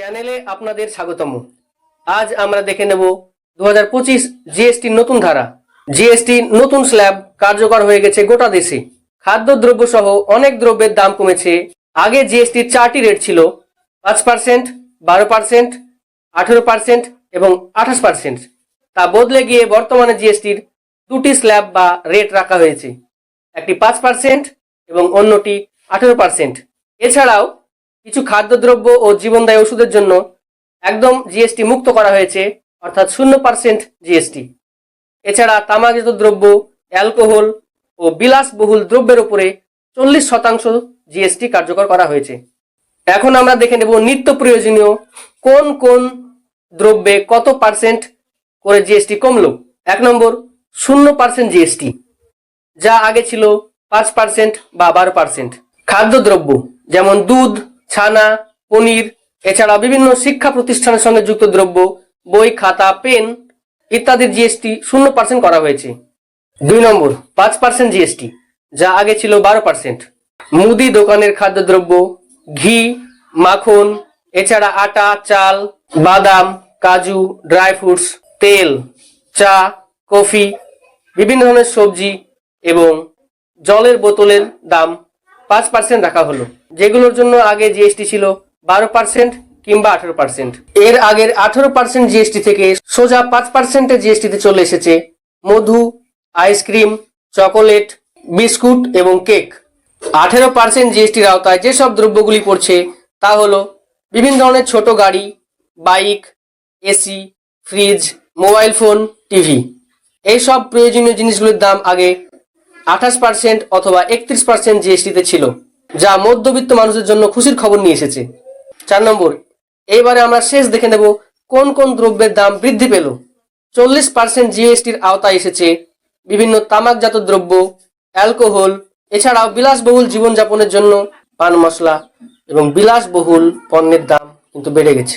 চ্যানেলে আপনাদের স্বাগতম। আজ আমরা দেখে নেব দু হাজার পঁচিশ জিএসটি নতুন ধারা। জিএসটি নতুন স্ল্যাব কার্যকর হয়ে গেছে গোটা দেশে। খাদ্যদ্রব্য সহ অনেক দ্রব্যের দাম কমেছে। আগে জিএসটির চারটি রেট ছিল, পাঁচ পার্সেন্ট বারো পার্সেন্ট আঠেরো পার্সেন্ট এবং আঠাশ পার্সেন্ট তা বদলে গিয়ে বর্তমানে জিএসটির দুটি স্ল্যাব বা রেট রাখা হয়েছে। একটি পাঁচ পার্সেন্ট এবং অন্যটি আঠেরো পার্সেন্ট এছাড়াও কিছু খাদ্যদ্রব্য ও জীবনদায়ী ওষুধের জন্য একদম জিএসটি মুক্ত করা হয়েছে, অর্থাৎ শূন্য পার্সেন্ট জিএসটি এছাড়া তামাকজাত দ্রব্য, অ্যালকোহল ও বিলাসবহুল দ্রব্যের উপরে চল্লিশ শতাংশ জিএসটি কার্যকর করা হয়েছে। এখন আমরা দেখে নেব নিত্য প্রয়োজনীয় কোন কোন দ্রব্যে কত পার্সেন্ট করে জিএসটি কমলো। এক নম্বর, শূন্য পার্সেন্ট জিএসটি যা আগে ছিল পাঁচ পার্সেন্ট বা বারো পার্সেন্ট। খাদ্যদ্রব্য, যেমন দুধ ছানা, পনির, এছাড়া বিভিন্ন শিক্ষা প্রতিষ্ঠানের সঙ্গে যুক্ত দ্রব্য, বই, খাতা, পেন ইত্যাদির জিএসটি শূন্য পার্সেন্ট করা হয়েছে। দুই নম্বর, পাঁচ পার্সেন্ট জিএসটি যা আগে ছিল বারো পার্সেন্ট মুদি দোকানের খাদ্যদ্রব্য, ঘি, মাখন, এছাড়া আটা, চাল, বাদাম, কাজু, ড্রাই ফ্রুটস, তেল, চা, কফি, বিভিন্ন ধরনের সবজি এবং জলের বোতলের দাম পাঁচ পার্সেন্ট রাখা হলো। যেগুলোর জন্য আগে জিএসটি ছিল বারো পার্সেন্ট কিংবা আঠেরো পার্সেন্ট এর আগের আঠেরো পার্সেন্ট জিএসটি থেকে সোজা পাঁচ পার্সেন্টের জিএসটিতে চলে এসেছে মধু, আইসক্রিম, চকোলেট, বিস্কুট এবং কেক। আঠেরো পার্সেন্ট জিএসটির আওতায় যেসব দ্রব্যগুলি পড়ছে তা হলো বিভিন্ন ধরনের ছোট গাড়ি, bike, AC, fridge, mobile phone, TV. এইসব প্রয়োজনীয় জিনিসগুলির দাম আগে আঠাশ পার্সেন্ট অথবা একত্রিশ পার্সেন্ট জিএসটিতে ছিল, যা মধ্যবিত্ত মানুষের জন্য খুশির খবর নিয়ে এসেছে। চার নম্বর, এইবারে আমরা শেষ দেখে নেব কোন কোন দ্রব্যের দাম বৃদ্ধি পেল। চল্লিশ পার্সেন্ট জিএসটির আওতায় এসেছে বিভিন্ন তামাকজাত দ্রব্য, অ্যালকোহল, এছাড়াও বিলাসবহুল জীবনযাপনের জন্য পান মশলা এবং বিলাসবহুল পণ্যের দাম কিন্তু বেড়ে গেছে।